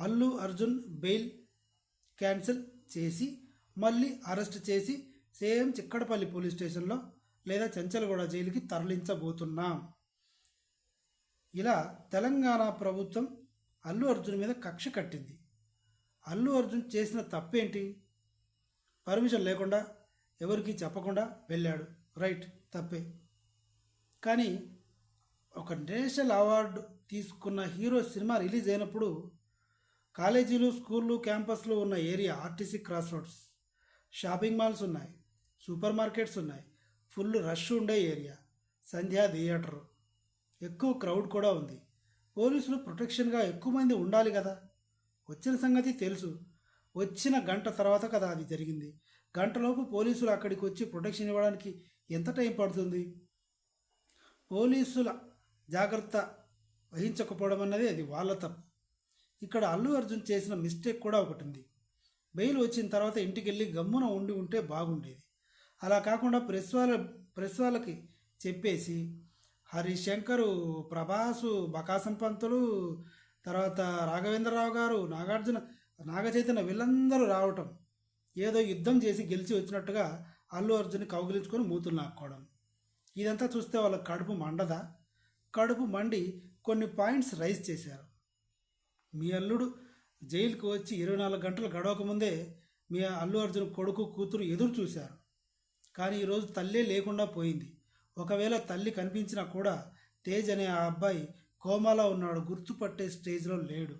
Allu Arjun bail cancel చేసి మళ్ళీ arrest చేసి సేమ్ చిక్కడపల్లి పోలీస్ స్టేషన్లో లేదా చెంచలగూడ జైలుకి తరలించబోతున్నాం. ఇలా తెలంగాణ ప్రభుత్వం అల్లు అర్జున్ మీద కక్ష కట్టింది. అల్లు అర్జున్ చేసిన తప్పేంటి? పర్మిషన్ లేకుండా ఎవరికి చెప్పకుండా వెళ్ళాడు. రైట్ తప్పే. కానీ ఒక నేషనల్ అవార్డు తీసుకున్న హీరో సినిమా రిలీజ్ అయినప్పుడు కాలేజీలు స్కూళ్ళు క్యాంపస్లు ఉన్న area RTC cross roads. Shopping malls ఉన్నాయి సూపర్ మార్కెట్స్ ఉన్నాయి ఫుల్ రష్ ఉండే ఏరియా. సంధ్యా థియేటర్. ఎక్కువ క్రౌడ్ కూడా ఉంది. పోలీసులు ప్రొటెక్షన్గా ఎక్కువ మంది ఉండాలి కదా. వచ్చిన సంగతి తెలుసు. వచ్చిన గంట తర్వాత కదా అది జరిగింది. గంటలోపు పోలీసులు అక్కడికి వచ్చి ప్రొటెక్షన్ ఇవ్వడానికి ఎంత టైం పడుతుంది? పోలీసుల జాగ్రత్త వహించకపోవడం అన్నది అది వాళ్ళ తప్పు. ఇక్కడ అల్లు అర్జున్ చేసిన మిస్టేక్ కూడా ఒకటి ఉంది బెయిల్ వచ్చిన తర్వాత ఇంటికి వెళ్ళి గమ్మున ఉండి ఉంటే బాగుండేది. అలా కాకుండా ప్రెస్ వాళ్ళ ప్రెస్ వాళ్ళకి చెప్పేసి హరిశంకరు ప్రభాసు బకాసం పంతులు తర్వాత రాఘవేంద్రరావు గారు నాగార్జున నాగచైతన్య వీళ్ళందరూ రావటం ఏదో యుద్ధం చేసి గెలిచి వచ్చినట్టుగా అల్లు అర్జున్ని కౌగిలించుకొని మూతులు నాక్కోవడం. ఇదంతా చూస్తే వాళ్ళ కడుపు మండదా? కడుపు మండి కొన్ని పాయింట్స్ రైజ్ చేశారు. మీ అల్లుడు జైలుకు వచ్చి ఇరవై నాలుగు గంటలు గడవక ముందే మీ అల్లు అర్జున్ కొడుకు కూతురు ఎదురు చూశారు. కానీ ఈరోజు తల్లే లేకుండా పోయింది. ఒకవేళ తల్లి కనిపించినా కూడా తేజ్ అనే ఆ అబ్బాయి కోమాలో ఉన్నాడు గుర్తుపట్టే స్టేజ్లో లేడు.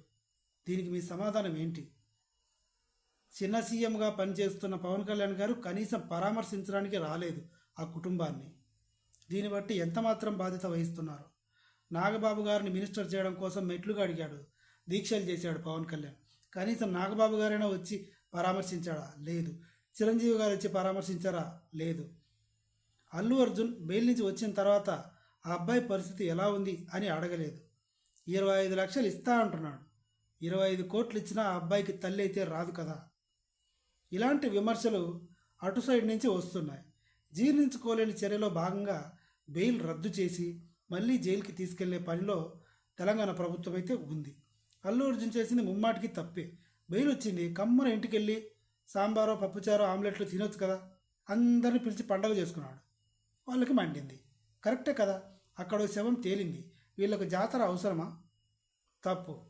దీనికి మీ సమాధానం ఏంటి? చిన్న సీఎంగా పనిచేస్తున్న పవన్ కళ్యాణ్ గారు కనీసం పరామర్శించడానికి రాలేదు ఆ కుటుంబాన్ని. దీన్ని బట్టి ఎంతమాత్రం బాధ్యత వహిస్తున్నారు? నాగబాబు గారిని మినిస్టర్ చేయడం కోసం మెట్లుగా అడిగాడు. దీక్షలు చేశాడు పవన్ కళ్యాణ్. కనీసం నాగబాబు గారైనా వచ్చి పరామర్శించాడా? లేదు. చిరంజీవి గారు వచ్చి పరామర్శించారా? లేదు. అల్లు అర్జున్ బెయిల్ నుంచి వచ్చిన తర్వాత ఆ అబ్బాయి పరిస్థితి ఎలా ఉంది అని అడగలేదు. ఇరవై ఐదు లక్షలు ఇస్తా అంటున్నాడు. ఇరవై ఐదు కోట్లు ఇచ్చినా ఆ అబ్బాయికి తల్లి అయితే రాదు కదా. ఇలాంటి విమర్శలు అటు సైడ్ నుంచి వస్తున్నాయి. జీర్ణించుకోలేని చర్యలో భాగంగా బెయిల్ రద్దు చేసి మళ్ళీ జైలుకి తీసుకెళ్ళే పనిలో తెలంగాణ ప్రభుత్వం అయితే ఉంది. అల్లు అర్జున్ చేసింది ముమ్మాటికి తప్పే. బెయిల్ వచ్చింది కమ్మన ఇంటికి వెళ్ళి సాంబారో పప్పుచారో ఆమ్లెట్లు తినొచ్చు కదా? అందరిని పిలిచి పండగ చేసుకున్నాడు. వాళ్ళకి మండింది. కరెక్టే కదా అక్కడ శవం తేలింది. వీళ్ళకు జాతర అవసరమా? తప్పు.